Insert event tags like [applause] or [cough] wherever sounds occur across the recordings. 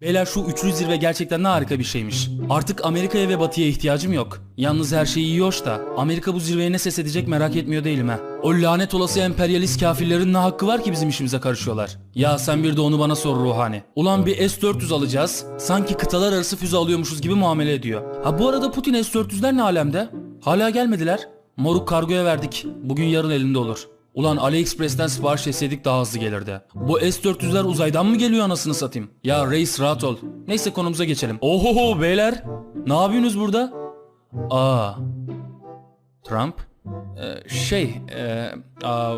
Beyler şu üçlü zirve gerçekten ne harika bir şeymiş. Artık Amerika'ya ve Batı'ya ihtiyacım yok. Yalnız her şey iyi hoş da Amerika bu zirveye ne ses edecek merak etmiyor değilim ha. O lanet olası emperyalist kafirlerin ne hakkı var ki bizim işimize karışıyorlar? Ya sen bir de onu bana sor ruhani. Ulan bir S-400 alacağız. Sanki kıtalar arası füze alıyormuşuz gibi muamele ediyor. Ha bu arada Putin S-400'ler ne alemde? Hala gelmediler. Moruk kargoya verdik. Bugün yarın elinde olur. Ulan AliExpress'ten sipariş etseydik daha hızlı gelirdi. Bu S-400'ler uzaydan mı geliyor anasını satayım? Ya reis rahat ol. Neyse konumuza geçelim. Ohoho beyler. Ne yapıyorsunuz burada? Aa. Trump? Ee, şey, e, aa,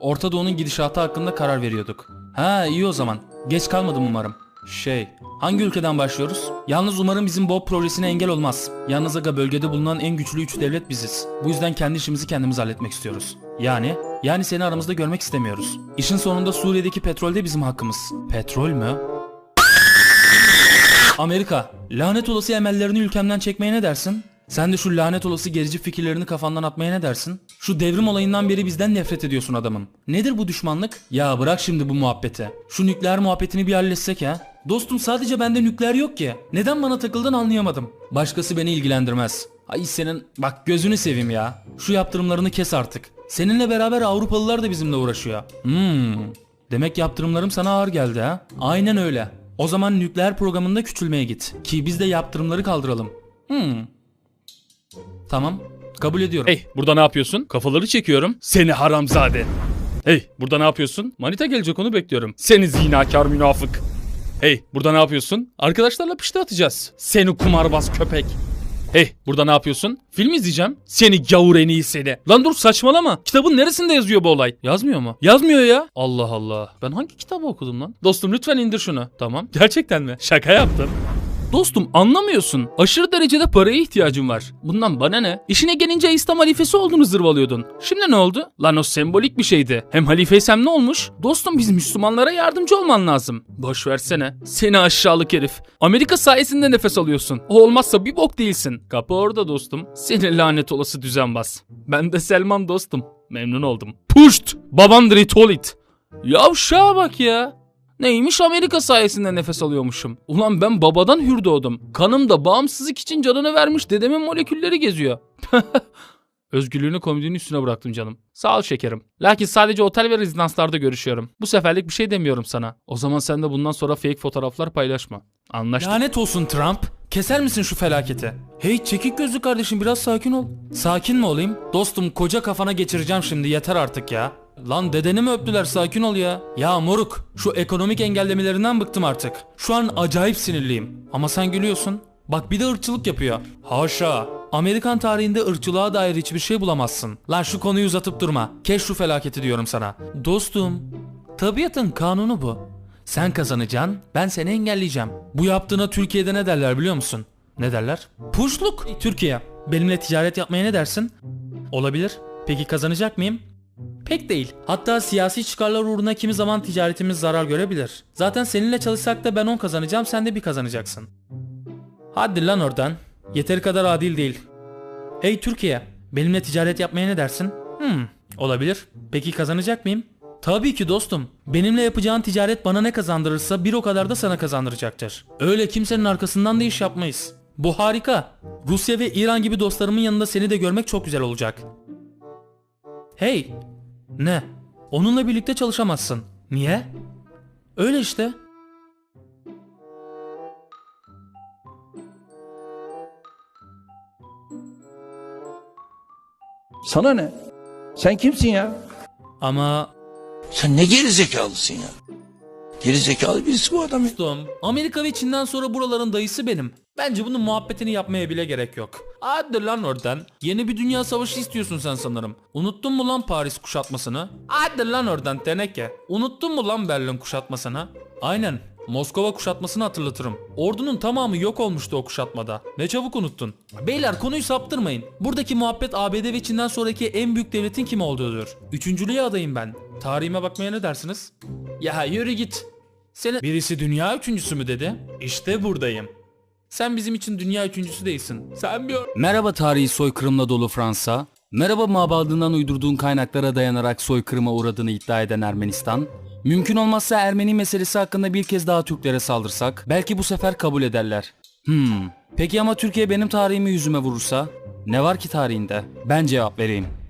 Orta Doğu'nun gidişatı hakkında karar veriyorduk. Ha iyi o zaman. Geç kalmadım umarım. Şey, hangi ülkeden başlıyoruz? Yalnız umarım bizim Bob projesine engel olmaz. Yalnız aga bölgede bulunan en güçlü üç devlet biziz. Bu yüzden kendi işimizi kendimiz halletmek istiyoruz. Yani, yani seni aramızda görmek istemiyoruz. İşin sonunda Suriye'deki petrol de bizim hakkımız. Petrol mü? Amerika, lanet olası emellerini ülkemden çekmeye ne dersin? Sen de şu lanet olası gerici fikirlerini kafandan atmaya ne dersin? Şu devrim olayından beri bizden nefret ediyorsun adamım. Nedir bu düşmanlık? Ya bırak şimdi bu muhabbeti. Şu nükleer muhabbetini bir halletsek ha. Dostum sadece bende nükleer yok ki. Neden bana takıldın anlayamadım. Başkası beni ilgilendirmez. Ay senin bak gözünü seveyim ya. Şu yaptırımlarını kes artık. Seninle beraber Avrupalılar da bizimle uğraşıyor. Hmm. Demek yaptırımlarım sana ağır geldi ha? Aynen öyle. O zaman nükleer programında küçülmeye git. Ki biz de yaptırımları kaldıralım. Hmm. Tamam. Kabul ediyorum. Hey burada ne yapıyorsun? Kafaları çekiyorum. Seni haramzade. Hey burada ne yapıyorsun? Manita gelecek onu bekliyorum. Seni zinakar münafık. Hey burada ne yapıyorsun? Arkadaşlarla pişti atacağız. Seni kumarbaz köpek. Hey burada ne yapıyorsun? Film izleyeceğim. Seni gavur en iyi. Lan dur saçmalama. Kitabın neresinde yazıyor bu olay? Yazmıyor mu? Yazmıyor ya. Allah Allah. Ben hangi kitabı okudum lan? Dostum lütfen indir şunu. Tamam. Gerçekten mi? Şaka yaptım. Dostum anlamıyorsun. Aşırı derecede paraya ihtiyacım var. Bundan bana ne? İşine gelince İslam halifesi olduğunu zırvalıyordun. Şimdi ne oldu? Lan o sembolik bir şeydi. Hem halifeysem ne olmuş? Dostum biz Müslümanlara yardımcı olman lazım. Boş versene. Seni aşağılık herif. Amerika sayesinde nefes alıyorsun. O olmazsa bir bok değilsin. Kapı orada dostum. Seni lanet olası düzenbaz. Ben de Selman dostum. Memnun oldum. Puşt! Babandır it ol it. Yavşağa bak ya. Neymiş Amerika sayesinde nefes alıyormuşum. Ulan ben babadan hür doğdum. Kanımda bağımsızlık için canını vermiş dedemin molekülleri geziyor. [laughs] Özgürlüğünü komedinin üstüne bıraktım canım. Sağ ol şekerim. Lakin sadece otel ve rezidanslarda görüşüyorum. Bu seferlik bir şey demiyorum sana. O zaman sen de bundan sonra fake fotoğraflar paylaşma. Anlaştık. Lanet olsun Trump. Keser misin şu felaketi? Hey çekik gözlü kardeşim biraz sakin ol. Sakin mi olayım? Dostum koca kafana geçireceğim şimdi yeter artık ya. Lan dedeni mi öptüler sakin ol ya. Ya moruk şu ekonomik engellemelerinden bıktım artık. Şu an acayip sinirliyim. Ama sen gülüyorsun. Bak bir de ırkçılık yapıyor. Haşa. Amerikan tarihinde ırkçılığa dair hiçbir şey bulamazsın. Lan şu konuyu uzatıp durma. Kes şu felaketi diyorum sana. Dostum, tabiatın kanunu bu. Sen kazanacaksın, ben seni engelleyeceğim. Bu yaptığına Türkiye'de ne derler biliyor musun? Ne derler? Puşluk. Türkiye, benimle ticaret yapmaya ne dersin? Olabilir. Peki kazanacak mıyım? Pek değil. Hatta siyasi çıkarlar uğruna kimi zaman ticaretimiz zarar görebilir. Zaten seninle çalışsak da ben 10 kazanacağım, sen de bir kazanacaksın. Hadi lan oradan. Yeteri kadar adil değil. Hey Türkiye, benimle ticaret yapmaya ne dersin? Hmm, olabilir. Peki kazanacak mıyım? Tabii ki dostum. Benimle yapacağın ticaret bana ne kazandırırsa bir o kadar da sana kazandıracaktır. Öyle kimsenin arkasından da iş yapmayız. Bu harika. Rusya ve İran gibi dostlarımın yanında seni de görmek çok güzel olacak. Hey! Ne? Onunla birlikte çalışamazsın. Niye? Öyle işte. Sana ne? Sen kimsin ya? Ama Sen ne geri zekalısın ya? Geri birisi bu adam dostum, Amerika ve Çin'den sonra buraların dayısı benim. Bence bunun muhabbetini yapmaya bile gerek yok. Hadi lan oradan. Yeni bir dünya savaşı istiyorsun sen sanırım. Unuttun mu lan Paris kuşatmasını? Hadi lan oradan teneke. Unuttun mu lan Berlin kuşatmasını? Aynen. Moskova kuşatmasını hatırlatırım. Ordunun tamamı yok olmuştu o kuşatmada. Ne çabuk unuttun. Beyler konuyu saptırmayın. Buradaki muhabbet ABD ve Çin'den sonraki en büyük devletin kim olduğudur. Üçüncülüğe adayım ben. Tarihime bakmaya ne dersiniz? Ya yürü git. Seni... Birisi dünya üçüncüsü mü dedi? İşte buradayım. Sen bizim için dünya üçüncüsü değilsin. Sen bir... Merhaba tarihi soykırımla dolu Fransa. Merhaba mabadından uydurduğun kaynaklara dayanarak soykırıma uğradığını iddia eden Ermenistan. Mümkün olmazsa Ermeni meselesi hakkında bir kez daha Türklere saldırsak belki bu sefer kabul ederler. Hmm. Peki ama Türkiye benim tarihimi yüzüme vurursa? Ne var ki tarihinde? Ben cevap vereyim.